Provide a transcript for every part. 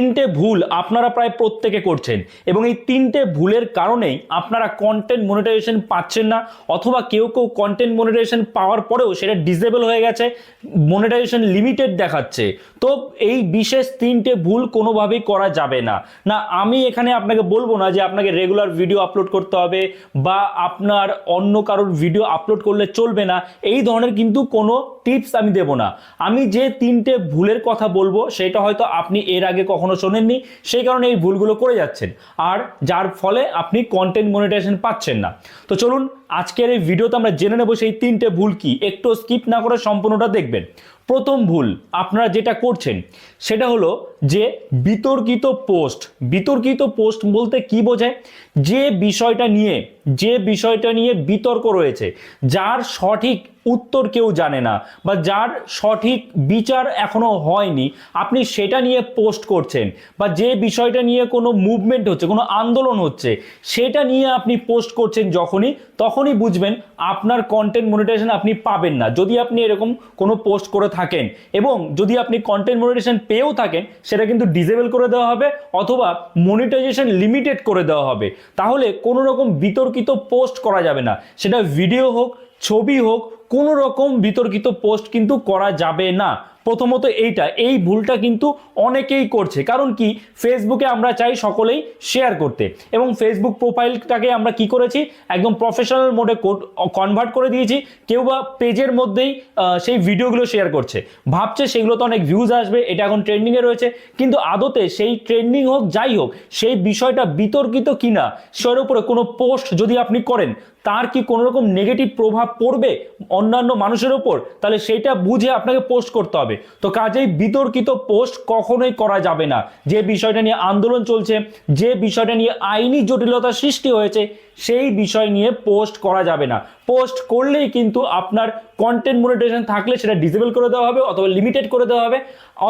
তিনটে ভুল আপনারা প্রায় প্রত্যেকে করছেন এবং এই তিনটে ভুলের কারণেই আপনারা কন্টেন্ট মনিটাইজেশন পাচ্ছেন না অথবা কেউ কেউ কন্টেন্ট মনিটাইজেশন পাওয়ার পরেও সেটা ডিসেবল হয়ে গেছে মনিটাইজেশন লিমিটেড দেখাচ্ছে। তো এই বিশেষ তিনটে ভুল কোনোভাবেই করা যাবে না। না, আমি এখানে আপনাকে বলব না যে আপনাকে রেগুলার ভিডিও আপলোড করতে হবে বা আপনার অন্য কারোর ভিডিও আপলোড করলে চলবে না। এই ধরনের কিন্তু কোনো টিপস আমি দেব না। আমি যে তিনটে ভুলের কথা বলব, সেটা হয়তো আপনি এর আগে কখনো শোনেননি, সেই কারণে এই ভুলগুলো করে যাচ্ছেন। আর যার ফলে আপনি কন্টেন্ট মনিটাইজেশন পাচ্ছেন না। তো চলুন, আজকের এই ভিডিওতে আমরা জেনে নেব সেই তিনটে ভুল কি। একটু স্কিপ না করে সম্পূর্ণটা দেখবেন। প্রথম ভুল আপনারা যেটা করছেন, সেটা হলো যে বিতর্কিত পোস্ট বিতর্কিত পোস্ট বলতে কি বোঝায়? যে বিষয়টা নিয়ে যে বিষয়টা নিয়ে বিতর্ক রয়েছে, যার সঠিক উত্তর কেউ জানে না বা যার সঠিক বিচার এখনও হয়নি, আপনি সেটা নিয়ে পোস্ট করছেন বা যে বিষয়টা নিয়ে কোনো মুভমেন্ট হচ্ছে, কোনো আন্দোলন হচ্ছে, সেটা নিয়ে আপনি পোস্ট করছেন যখনই, তখনই বুঝবেন আপনার কন্টেন্ট মনিটাইজেশন আপনি পাবেন না। যদি আপনি এরকম কোনো পোস্ট করে থাকেন এবং যদি আপনি কন্টেন্ট মনিটাইজেশন পেয়েও থাকেন, সেটা কিন্তু ডিসেবল করে দেওয়া হবে অথবা মনিটাইজেশন লিমিটেড করে দেওয়া হবে। তাহলে কোনো রকম বিতর্কিত পোস্ট করা যাবে না। সেটা ভিডিও হোক, ছবি হোক, কোনো রকম বিতর্কিত পোস্ট কিন্তু করা যাবে না। প্রথমত এইটা, এই ভুলটা কিন্তু অনেকেই করছে। কারণ কি? ফেসবুকে আমরা চাই সকলেই শেয়ার করতে। এবং ফেসবুক প্রোফাইলটাকে আমরা কি করেছি? একদম প্রফেশনাল মোডে কনভার্ট করে দিয়েছি। কেউ বা পেজের মধ্যেই সেই ভিডিওগুলো শেয়ার করছে। ভাবছে সেগুলোতে অনেক ভিউজ আসবে, এটা এখন ট্রেন্ডিংয়ে রয়েছে। কিন্তু আদতে সেই ট্রেন্ডিং হোক, যাই হোক, সেই বিষয়টা বিতর্কিত কিনা, সের উপরে কোনো পোস্ট যদি আপনি করেন তার কি কোনো রকম নেগেটিভ প্রভাব পড়বে অন্যান্য মানুষের ওপর? তাহলে সেইটা বুঝে আপনাকে পোস্ট করতে হবে। তো কাজেই বিতর্কিত পোস্ট কখনোই করা যাবে না। যে বিষয়টা নিয়ে আন্দোলন চলছে, যে বিষয়টা নিয়ে আইনি জটিলতা সৃষ্টি হয়েছে, সেই বিষয় নিয়ে পোস্ট করা যাবে না। পোস্ট করলেই কিন্তু আপনার কন্টেন্ট মনিটাইজেশন থাকলে সেটা ডিসেবল করে দেওয়া হবে অথবা লিমিটেড করে দেওয়া হবে।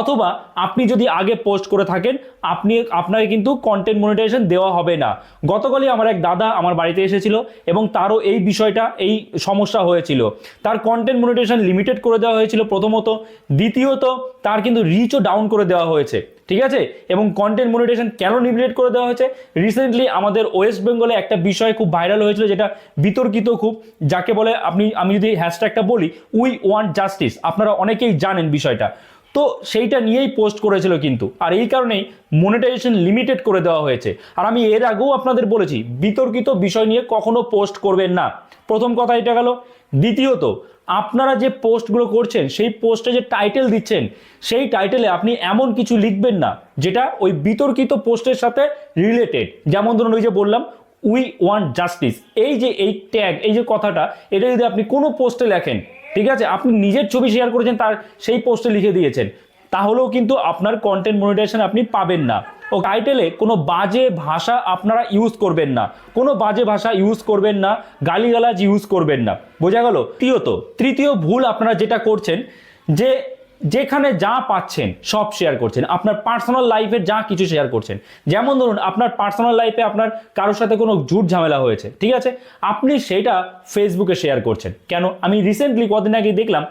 অথবা আপনি যদি আগে পোস্ট করে থাকেন, আপনি, আপনাকে কিন্তু কন্টেন্ট মনিটাইজেশন দেওয়া হবে না। গতকালই আমার এক দাদা আমার বাড়িতে এসেছিল এবং তারও এই বিষয়টা, এই সমস্যা হয়েছিল। তার কন্টেন্ট মনিটাইজেশন লিমিটেড করে দেওয়া হয়েছিল প্রথমত। দ্বিতীয়ত, তার কিন্তু রিচও ডাউন করে দেওয়া হয়েছে। ঠিক আছে? এবং কন্টেন্ট মনিটেশন কেন লিমিটেড করে দেওয়া হয়েছে? রিসেন্টলি আমাদের ওয়েস্ট বেঙ্গলে একটা বিষয় খুব ভাইরাল হয়েছিল, যেটা বিতর্কিত খুব, যাকে বলে আপনি, আমি যদি হ্যাশট্যাগটা বলি উই ওয়ান্ট জাস্টিস আপনারা অনেকেই জানেন বিষয়টা। তো সেইটা নিয়েই পোস্ট করেছিল কিন্তু। আর এই কারণেই মনিটাইজেশন লিমিটেড করে দেওয়া হয়েছে। আর আমি এর আগেও আপনাদের বলেছি, বিতর্কিত বিষয় নিয়ে কখনো পোস্ট করবেন না। প্রথম কথা এটা গেল। দ্বিতীয়ত আপনারা যে পোস্টগুলো করছেন, সেই পোস্টে যে টাইটেল দিচ্ছেন, সেই টাইটেলে আপনি এমন কিছু লিখবেন না, যেটা ওই বিতর্কিত পোস্টের সাথে রিলেটেড যেমন ধরুন ওই যে বললাম উই ওয়ান্ট জাস্টিস এই যে এই ট্যাগ এই যে কথাটা, এটা যদি আপনি কোনো পোস্টে লেখেন, ঠিক আছে, আপনি নিজের ছবি শেয়ার করেছেন, তার সেই পোস্টে লিখে দিয়েছেন, তাহলেও কিন্তু আপনার কন্টেন্ট মনিটাইজেশন আপনি পাবেন না। ও টাইটেলে কোনো বাজে ভাষা আপনারা ইউজ করবেন না। কোনো বাজে ভাষা ইউজ করবেন না, গালিগালাজ ইউজ করবেন না। বোঝা গেল? তৃতীয়ত, তৃতীয় ভুল আপনারা যেটা করছেন, যে যেখানে যা পাচ্ছেন, সব শেয়ার করছেন। আপনার পার্সোনাল লাইফের যা কিছু শেয়ার করছেন। যেমন ধরুন, আপনার পার্সোনাল লাইফে আপনার কারোর সাথে কোনো ঝুট ঝামেলা হয়েছে, ঠিক আছে? আপনি সেটা ফেসবুকে শেয়ার করছেন। কেন? আমি রিসেন্টলি কদিন আগে দেখলাম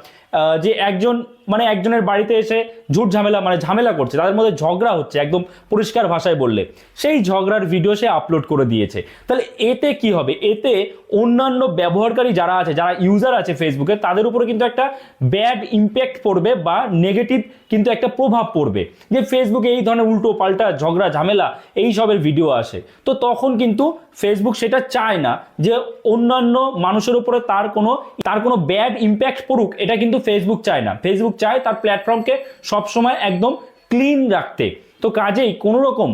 যে একজন মানে একজনের বাড়িতে এসে ঝুট ঝামেলা মানে ঝামেলা করছে, তাদের মধ্যে ঝগড়া হচ্ছে, একদম পরিষ্কার ভাষায় বললে। সেই ঝগড়ার ভিডিও সে আপলোড করে দিয়েছে। তাহলে এতে কি হবে? এতে অন্যান্য ব্যবহারকারী যারা আছে, যারা ইউজার আছে ফেসবুকে তাদের উপরে কিন্তু একটা ব্যাড ইম্প্যাক্ট পড়বে বা নেগেটিভ কিন্তু একটা প্রভাব পড়বে। যে ফেসবুকে এই ধরনের উল্টো পাল্টা ঝগড়া, ঝামেলা, এই সবের ভিডিও আসে। তো তখন কিন্তু ফেসবুক সেটা চায় না যে অন্যান্য মানুষের উপরে তার কোনো তার কোনো ব্যাড ইম্প্যাক্ট পড়ুক, এটা কিন্তু ফেসবুক চায় না। ফেসবুক চায় তার প্ল্যাটফর্মকে সবসময় একদম ক্লিন রাখতে। তো কাজেই কোনো রকম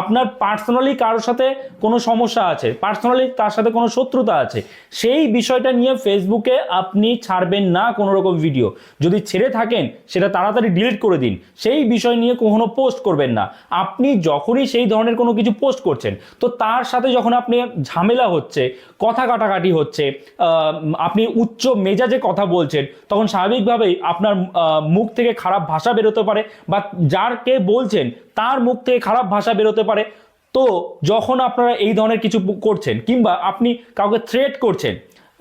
আপনার পার্সোনালি কারোর সাথে কোনো সমস্যা আছে পার্সোনালি তার সাথে কোনো শত্রুতা আছে, সেই বিষয়টা নিয়ে ফেসবুকে আপনি ছাড়বেন না কোনো রকম ভিডিও যদি ছেড়ে থাকেন, সেটা তাড়াতাড়ি ডিলিট করে দিন। সেই বিষয় নিয়ে কখনো পোস্ট করবেন না। আপনি যখনই সেই ধরনের কোনো কিছু পোস্ট করছেন, তো তার সাথে যখন আপনি ঝামেলা হচ্ছে, কথা কাটাকাটি হচ্ছে আপনি উচ্চ মেজাজে কথা বলছেন, তখন স্বাভাবিকভাবেই আপনার মুখ থেকে খারাপ ভাষা বেরোতে পারে বা যারকে বলছেন তার মুখ থেকে খারাপ ভাষা বেরোতে পারে। তো যখন আপনারা এই ধরনের কিছু করছেন, কিংবা আপনি কাউকে থ্রেট করছেন,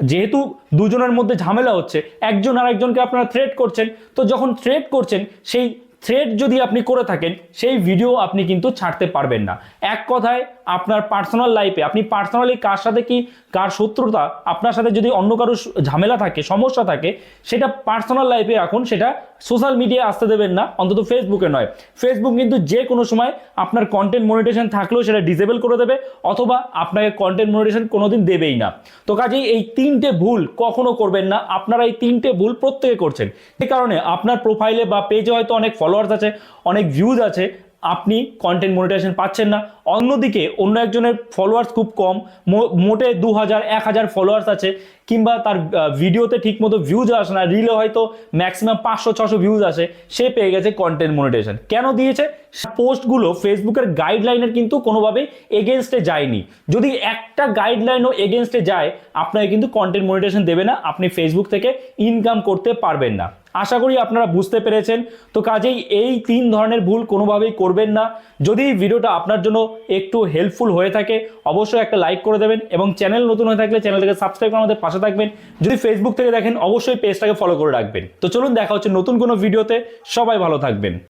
যেহেতু দুজনের মধ্যে ঝামেলা হচ্ছে, একজন আর একজনকে আপনারা থ্রেট করছেন, তো যখন থ্রেট করছেন, সেই থ্রেট যদি আপনি করে থাকেন, সেই ভিডিও আপনি কিন্তু ছাড়তে পারবেন না। এক কথায় আপনার পার্সোনাল লাইফে আপনি পার্সোনালি কার সাথে কি, কার শত্রুতা, আপনার সাথে যদি অন্য কারও ঝামেলা থাকে, সমস্যা থাকে, সেটা পার্সোনাল লাইফে এখন সেটা সোশ্যাল মিডিয়ায় আসতে দেবেন না, অন্তত ফেসবুকে নয়। ফেসবুক কিন্তু যে কোনো সময় আপনার কন্টেন্ট মনিটেশন থাকলেও সেটা ডিসেবল করে দেবে, অথবা আপনাকে কন্টেন্ট মনিটেশন কোনোদিন দেবেই না। তো কাজেই এই তিনটে ভুল কখনো করবেন না, আপনারা এই তিনটে ভুল প্রত্যেকে করছেন। এই কারণে আপনার প্রোফাইলে বা পেজে হয়তো অনেক ফলোয়ার্স আছে, অনেক ভিউজ আছে আপনি কন্টেন্ট মনিটাইজেশন পাচ্ছেন না। অন্যদিকে অন্য একজনের ফলোয়ার্স খুব কম। মোটে দু হাজার এক হাজার ফলোয়ার্স আছে। কিংবা তার ভিডিওতে ঠিকমতো ভিউজ আসে না রিলে হয়তো ম্যাক্সিমাম পাঁচশো, ছশো ভিউজ আসে, সে পেয়ে গেছে কন্টেন্ট মনিটাইজেশন কেন দিয়েছে? পোস্টগুলো ফেসবুকের গাইডলাইনের কিন্তু কোনোভাবেই এগেনস্টে যায়নি। যদি একটা গাইডলাইনও এগেনস্টে যায়, আপনাকে কিন্তু কন্টেন্ট মনিটাইজেশন দেবে না, আপনি ফেসবুক থেকে ইনকাম করতে পারবেন না। আশা করি আপনারা বুঝতে পেরেছেন। তো কাজেই এই তিন ধরনের ভুল কোনোভাবেই করবেন না। যদি ভিডিওটা আপনার জন্য একটু হেল্পফুল হয়ে থাকে, অবশ্যই একটা লাইক করে দেবেন এবং চ্যানেল নতুন হয়ে থাকলে চ্যানেলটাকে সাবস্ক্রাইব করে আমাদের পাশে থাকবেন। যদি ফেসবুক থেকে দেখেন, অবশ্যই পেজটাকে ফলো করে রাখবেন। তো চলুন, দেখা হচ্ছে নতুন কোনো ভিডিওতে সবাই ভালো থাকবেন।